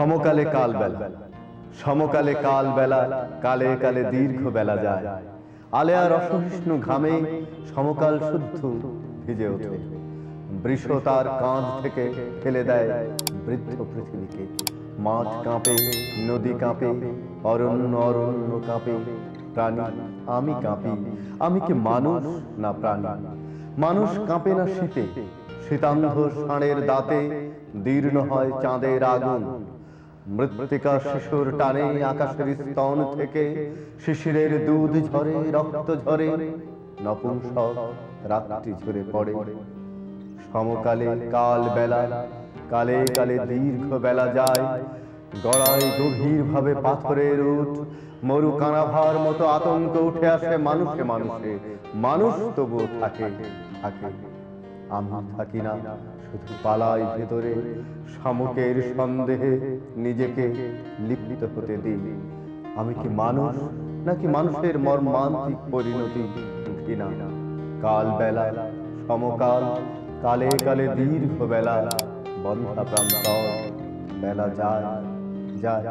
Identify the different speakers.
Speaker 1: সমকালে কাল বেলা সমকালে কাল বেলা কালে কালে দীর্ঘ বেলা যায়। আলেয়ার অসহিষ্ণু ঘামে, সমকাল শুদ্ধ ভিজে ওঠে। বৃষ তার কাঁধ থেকে ফেলে দেয় বৃদ্ধ পৃথিবীকে। মাঠ কাঁপে, নদী কাঁপে, অরণ্য অরণ্য কাঁপে। প্রাণী, আমি কাঁপি, আমি কি মানুষ না প্রাণী? মানুষ কাঁপে না শীতে। শীতান্ধ ষাঁড়ের দাঁতে, দীর্ণ হয় চাঁদের আগুন। মৃত্তিকা শিশুর টানে আকাশের স্তন থেকে শিশিরের দুধ ঝরে, রক্ত ঝরে, নপুংসক রাত্রি ঝরে পড়ে। সমকালে কাল বেলা, কালে কালে দীর্ঘ বেলা যায়। গড়ায় গভীর ভাবে পাথরের উঠ মরু কানাভার মতো আতঙ্ক উঠে আসে মানুষে মানুষে। মানুষ তবুও থাকে থাকে। আমি থাকি না, শুধু পালাই ভেতরে শামুকের সন্দেহে নিজেকে লিপ্ত হতে দিই। আমি কি মানুষ, নাকি মানুষের মর্মান্তিক পরিণতি কিনা? কাল বেলা সমকাল, কালে কালে দীর্ঘ বেলা বন্ধা প্রান্তর বেলা যায় যায়।